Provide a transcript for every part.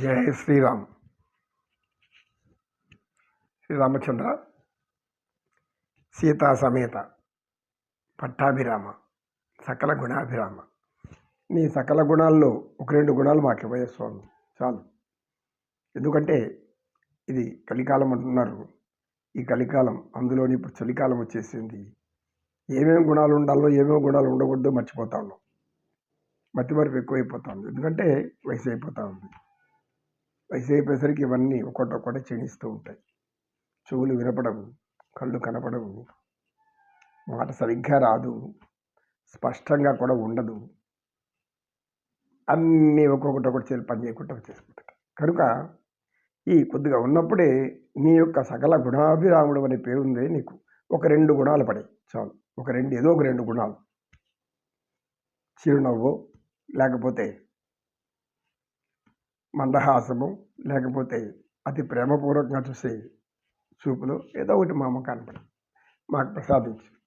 జయ శ్రీరామ్. శ్రీరామచంద్ర సీతా సమేత పట్టాభిరామ సకల గుణాభిరామ. నీ సకల గుణాల్లో ఒక రెండు గుణాలు మాకు ఇవ్వయ్య స్వామి. చాలు. ఎందుకంటే ఇది కలికాలం అంటున్నారు. ఈ కలికాలం అందులోని ఇప్పుడు చలికాలం వచ్చేసింది. ఏమేమి గుణాలు ఉండాలో ఏమేమి గుణాలు ఉండకూడదో మర్చిపోతా ఉన్నాం. మతి మరపు ఎక్కువైపోతా ఉంది. ఎందుకంటే వయసు అయిపోతూ ఉంది. వయసైపోయేసరికి ఇవన్నీ ఒకటి క్షీణిస్తూ ఉంటాయి. చెవులు వినపడవు కళ్ళు కనపడవు మాట సరిగ్గా రాదు స్పష్టంగా కూడా ఉండదు. అన్నీ ఒక్కొక్కటి ఒకటి చేసి పని చేయకుండా వచ్చేసుకుంటాయి. కనుక ఈ కొద్దిగా ఉన్నప్పుడే నీ యొక్క సకల గుణాభిరాముడు అనే పేరు ఉంది నీకు. ఒక రెండు గుణాలు పడాయి చాలు. ఒక రెండు ఏదో ఒక రెండు గుణాలు. చిరునవ్వు లేకపోతే మందహాసము లేకపోతే అతి ప్రేమపూర్వకంగా చూసే చూపులు ఏదో ఒకటి మా అమ్మ కనపడి మాకు ప్రసాదించు.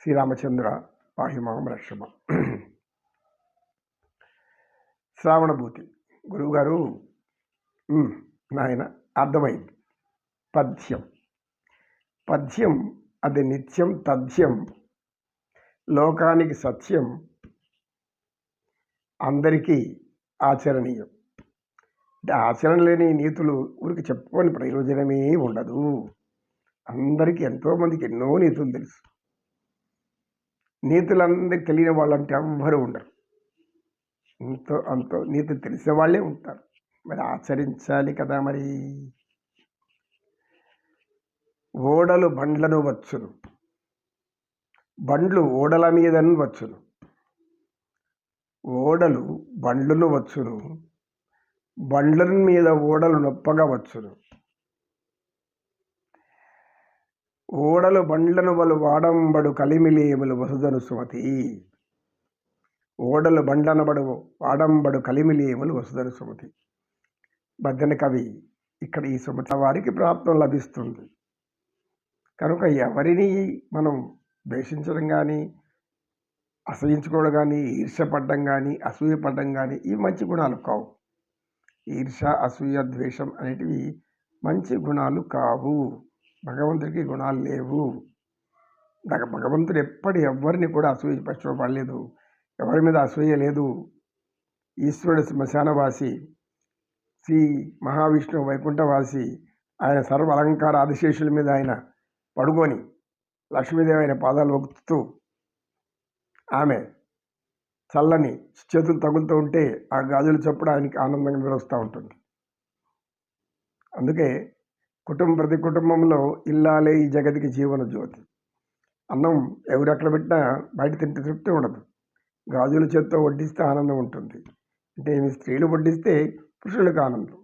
శ్రీరామచంద్ర పాహిమాం రక్షమ. శ్రావణభూతి గురువుగారు నాయన అర్థమైంది. పద్యం. పద్యం అది నిత్యం తథ్యం. లోకానికి సత్యం. అందరికీ ఆచరణీయం. అంటే ఆచరణ లేని నీతులు ఊరికి చెప్పుకొని ప్రయోజనమే ఉండదు. అందరికీ ఎంతోమందికి ఎన్నో నీతులు తెలుసు. నీతులందరికీ తెలియని వాళ్ళంటే ఎవ్వరూ ఉండరు. ఎంతో అంతో నీతులు తెలిసిన వాళ్ళే ఉంటారు. మరి ఆచరించాలి కదా మరి. ఓడలు బండ్లను వచ్చును. బండ్లు ఓడల మీదను వచ్చును. ఓడలు బండ్లను వచ్చును. బండ్ల మీద ఓడలు నొప్పగా వచ్చును. ఓడలు బండ్లను వలు వాడంబడు కలిమిలేములు వసుదను సుమతి. ఓడలు బండ్లనబడు వాడంబడు కలిమిలేములు వసుదను సుమతి. బద్దెన కవి ఇక్కడ ఈ సుమతి వారికి ప్రాప్తం లభిస్తుంది. కనుక ఎవరిని మనం ద్వేషించడం కానీ అసహించుకోవడం కానీ ఈర్ష్యపడడం కానీ అసూయపడడం కానీ ఇవి మంచి గుణాలు కావు. ఈర్ష అసూయ ద్వేషం అనేటివి మంచి గుణాలు కావు. భగవంతుడికి గుణాలు లేవు. భగవంతుడు ఎప్పటి ఎవరిని కూడా అసూయ పడలేదు ఎవరి మీద అసూయ లేదు. ఈశ్వరుడు శ్మశానవాసి శ్రీ మహావిష్ణువు వైకుంఠవాసి ఆయన సర్వ అలంకార ఆదిశేషుల మీద ఆయన పడుకొని లక్ష్మీదేవి ఆయన పాదాలు ఒక్కుతూ ఆమె చల్లని చేతులు తగులుతూ ఉంటే ఆ గాజులు చప్పుడు ఆయనకి ఆనందంగా నిలుస్తూ ఉంటుంది. అందుకే కుటుంబం ప్రతి కుటుంబంలో ఇల్లాలే ఈ జగతికి జీవన జ్యోతి. అన్నం ఎవరెక్కడ పెట్టినా బయట తింటే తృప్తి ఉండదు. గాజుల చేత్తో వడ్డిస్తే ఆనందం ఉంటుంది. అంటే స్త్రీలు వడ్డిస్తే పురుషులకు ఆనందం.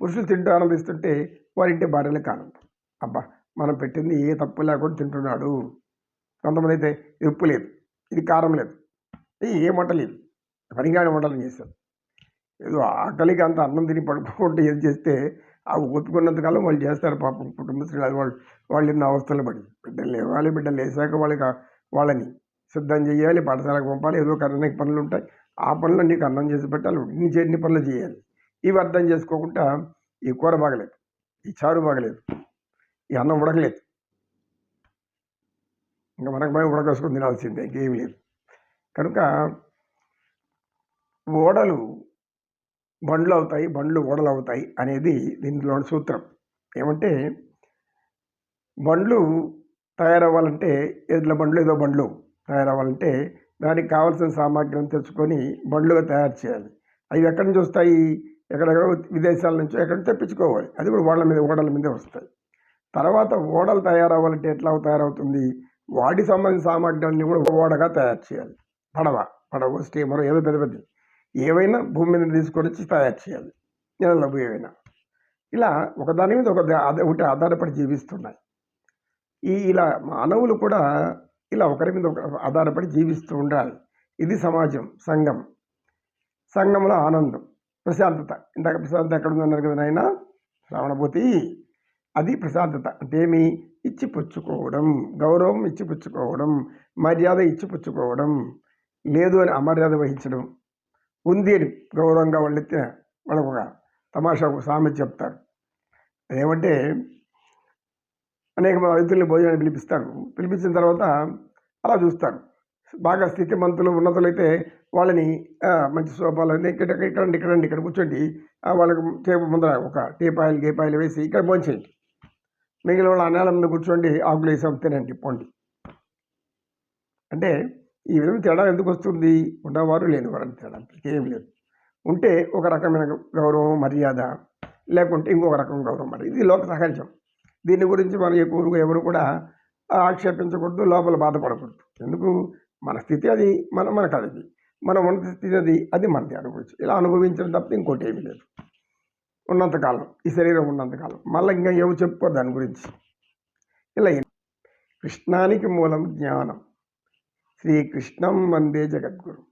పురుషులు తింటూ ఆనందిస్తుంటే వారింటి భార్యలకు ఆనందం. అబ్బా! మనం పెట్టింది ఏ తప్పు లేకుండా తింటున్నాడు. కొంతమంది అయితే ఉప్పు లేదు. ఇది కారం లేదు. ఏ వంట లేదు పనిగాని వంటలు చేస్తారు. ఏదో ఆకలికి అంత అన్నం తిని పడుకోకుండా ఏది చేస్తే ఆ ఒప్పుకున్నంతకాలం వాళ్ళు చేస్తారు పాపం కుటుంబ స్త్రీలు వాళ్ళు వాళ్ళు ఎన్నో అవస్థలు పడి. బిడ్డలు లేవాలి బిడ్డలు వేసాక వాళ్ళకి వాళ్ళని సిద్ధం చేయాలి పాఠశాలకు పంపాలి ఏదో ఒక పనులు ఉంటాయి. ఆ పనులు నీకు అన్నం చేసి పెట్టాలి ఇన్ని చే- పనులు చేయాలి. ఇవి అర్థం చేసుకోకుండా ఈ కూర బాగలేదు ఈ చారు బాగలేదు ఈ అన్నం ఉడకలేదు. ఇంకా మనకు మనం ఉడకేసుకొని తినాల్సిందే ఇంకేం లేదు. కనుక ఓడలు బండ్లు అవుతాయి బండ్లు ఓడలు అవుతాయి అనేది దీంట్లోని సూత్రం. ఏమంటే బండ్లు తయారవ్వాలంటే ఎడ్ల బండ్లు ఏదో బండ్లు తయారవ్వాలంటే దానికి కావాల్సిన సామాగ్రిని తెచ్చుకొని బండ్లుగా తయారు చేయాలి. అవి ఎక్కడి నుంచి వస్తాయి? ఎక్కడెక్కడో విదేశాల నుంచి ఎక్కడ తెప్పించుకోవాలి. అది కూడా ఓడల మీద ఓడల మీదే వస్తాయి. తర్వాత ఓడలు తయారవ్వాలంటే ఎట్లా తయారవుతుంది? వాటి సంబంధించిన సామాగ్రిని కూడా ఓడగా తయారు చేయాలి. పడవ పడవ స్టీమర్ ఏదో పెద్ద పెద్ద ఏవైనా భూమి మీద తీసుకొని వచ్చి తయారు చేయాలి. నెలలకు ఏవైనా. ఇలా ఒకదాని మీద ఒక ఒకటి ఆధారపడి జీవిస్తున్నాయి. ఈ ఇలా మానవులు కూడా ఇలా ఒకరి మీద ఒక ఆధారపడి జీవిస్తూ ఉండాలి. ఇది సమాజం సంఘం. సంఘంలో ఆనందం ప్రశాంతత. ఇందాక ప్రశాంతత ఎక్కడ ఉందన్నారు కదా నాయన? శ్రావణభూతి అది ప్రశాంతత. అంటే ఏమి ఇచ్చిపుచ్చుకోవడం గౌరవం ఇచ్చిపుచ్చుకోవడం మర్యాద ఇచ్చిపుచ్చుకోవడం లేదు అని అమర్యాద వహించడం ఉంది అని గౌరవంగా వాళ్ళు ఎత్తిన వాళ్ళకు ఒక తమాషా ఒక సామెత చెప్తారు. అదేమంటే అనేక మంది అతిథుల్ని భోజనాన్ని పిలిపిస్తారు. పిలిపించిన తర్వాత అలా చూస్తారు. బాగా స్థితిమంతులు ఉన్నతులు అయితే వాళ్ళని మంచి సోఫాలు ఇక్కడ ఇక్కడండి ఇక్కడ ఇక్కడ కూర్చోండి. వాళ్ళకి టేపు ముందర ఒక టీపాయలు గేపాయలు వేసి ఇక్కడ భోంచేయండి. మిగిలిన వాళ్ళు అన్నాల ముందు కూర్చోండి ఆకులు వేసాం తినండి పోండి అంటే ఈ విధంగా తేడా ఎందుకు వస్తుంది? ఉన్నవారు లేనివారు అని తేడా ఏం లేదు. ఉంటే ఒక రకమైన గౌరవం మర్యాద లేకుంటే ఇంకొక రకం గౌరవం. మర్యాద ఇది లోక సహజం. దీని గురించి మనం ఎక్కువగా ఎవరు కూడా ఆక్షేపించకూడదు లోపల బాధపడకూడదు. ఎందుకు? మన స్థితి అది మన మనకు అది మనం ఉన్న స్థితి అది అది మనది అనుభవించు ఇలా అనుభవించడం తప్ప ఇంకోటి ఏమీ లేదు. ఉన్నంతకాలం ఈ శరీరం ఉన్నంతకాలం మళ్ళీ ఇంకా ఏమో చెప్పుకో దాని గురించి. ఇలా కృష్ణానికి మూలం జ్ఞానం. శ్రీకృష్ణం వందే జగద్గురు.